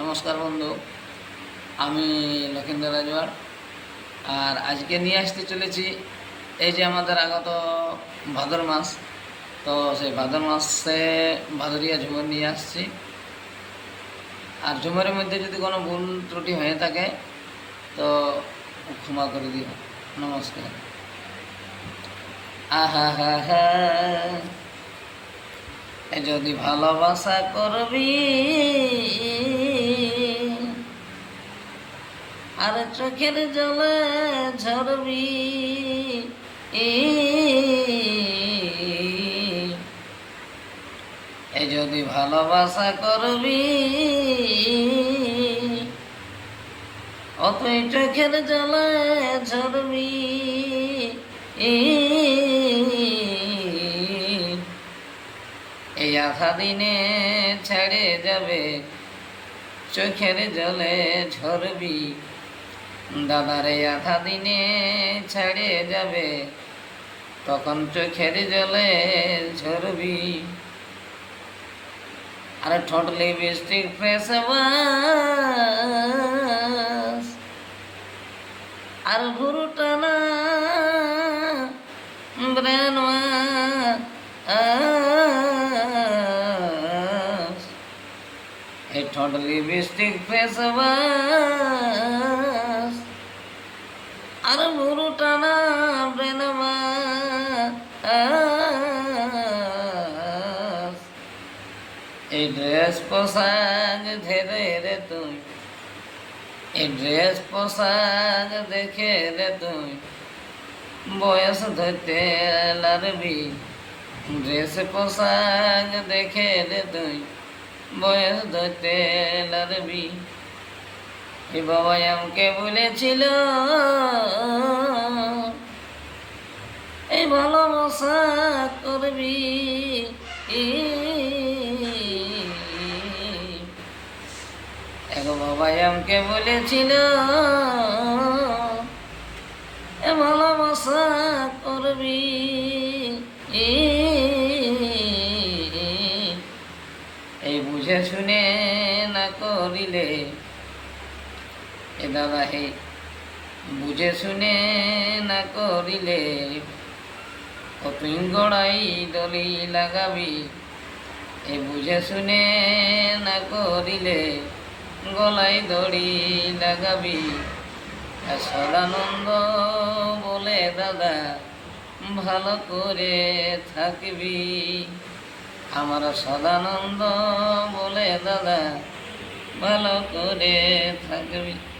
নমস্কার বন্ধু, আমি লক্ষিন্দর রাজওয়ার। আর আজকে নিয়ে আসতে চলেছি এই যে আমাদের আগত ভাদর মাস, তো সেই ভাদর মাসে ভাদরিয়া ঝুমুর নিয়ে আসছি। আর ঝুমুরের মধ্যে যদি কোনো ভুল ত্রুটি হয়ে থাকে, তো ক্ষমা করে দিও। নমস্কার। আহা হা হা যদি ভালোবাসা করবি আর চোখের জলে ঝরবি। এ যদি ভালোবাসা করবি, অতই চোখের জলে ঝরবি। এই আধা দিনে ছেড়ে যাবে, চোখের জলে ঝরবি। দাদারে আধা দিনে ছেড়ে যাবে, তখন চোখের জলে ঝরবি। আর ঠোঁট লিপস্টিক ফেস আর ভুরু টানা ব্রেন এই ঠোঁট লিপস্টিক ফেস এই ড্রেস পোশাক ধরে রে তুই। এই ড্রেস পোশাক দেখে রে তুই। বয়স ধরতে লারবি ড্রেস পোশাক দেখে রে তুই। বয়স ধরতে লারবি এ বাবা আমাকে বলেছিল, এই ভালোবাসা করবি। আমাকে বলেছিল এ ভালোবাসা করবি এই বুঝে শুনে না করিলে এ দাদা হে বুঝে শুনে না করিলে ও তুই গড়াই দলি লাগাবি এ বুঝে শুনে না করিলে গলাই দড়ি লাগাবি। সদানন্দ বলে, দাদা, ভালো করে থাকবি। আমার সদানন্দ বলে, দাদা, ভালো করে থাকবি।